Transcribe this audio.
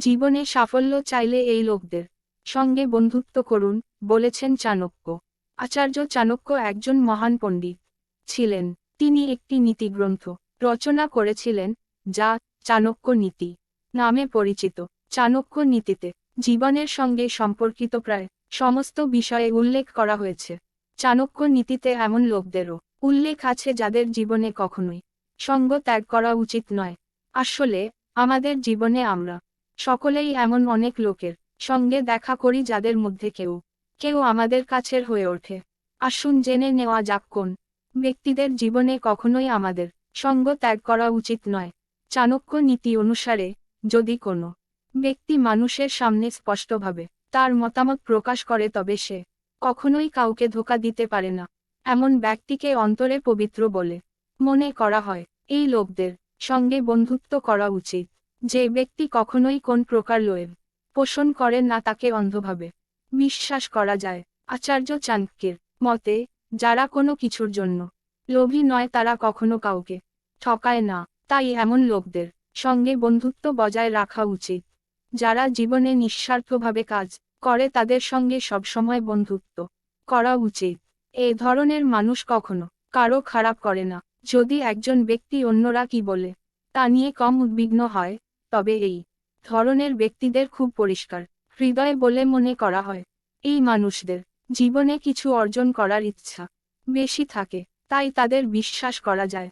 জীবনে সাফল্য চাইলে এই লোকদের সঙ্গে বন্ধুত্ব করুন, বলেছেন চাণক্য। আচার্য চাণক্য একজন মহান পণ্ডিত ছিলেন। তিনি একটি নীতিগ্রন্থ রচনা করেছিলেন, যা চাণক্য নীতি নামে পরিচিত। চাণক্য নীতিতে জীবনের সঙ্গে সম্পর্কিত প্রায় সমস্ত বিষয়ে উল্লেখ করা হয়েছে। চাণক্য নীতিতে এমন লোকদেরও উল্লেখ আছে যাদের জীবনে কখনোই সঙ্গ ত্যাগ করা উচিত নয়। আসলে, আমাদের জীবনে আমরা সকলেই এমন অনেক লোকের সঙ্গে দেখা করি যাদের মধ্যে কেউ কেউ আমাদের কাছের হয়ে ওঠে। আসুন জেনে নেওয়া যাক কোন ব্যক্তিদের জীবনে কখনোই আমাদের সঙ্গ ত্যাগ করা উচিত নয়। চাণক্য নীতি অনুসারে যদি কোনো ব্যক্তি মানুষের সামনে স্পষ্টভাবে তার মতামত প্রকাশ করে তবে সে কখনোই কাউকে ধোকা দিতে পারে না। এমন ব্যক্তিকে অন্তরে পবিত্র বলে মনে করা হয়। এই লোকদের সঙ্গে বন্ধুত্ব করা উচিত। যে ব্যক্তি কখনোই কোন প্রকার লোয়েব পোষণ করে না তাকে অন্ধভাবে বিশ্বাস করা যায়। আচার্য চাণক্যের মতে, যারা কোনো কিছুর জন্য লোভী নয় তারা কখনো কাউকে ঠকায় না, তাই এমন লোকদের সঙ্গে বন্ধুত্ব বজায় রাখা উচিত। যারা জীবনে নিঃস্বার্থভাবে কাজ করে তাদের সঙ্গে সবসময় বন্ধুত্ব করা উচিত। এ ধরনের মানুষ কখনো কারও খারাপ করে না। যদি একজন ব্যক্তি অন্যরা কি বলে, তা নিয়ে কম উদ্বিগ্ন হয় তবে এই ধরনের ব্যক্তিদের খুব পরিষ্কার। হৃদয় বলে মনে করা হয়, এই মানুষদের জীবনে কিছু অর্জন করার ইচ্ছা বেশি থাকে, তাই তাদের বিশ্বাস করা যায়।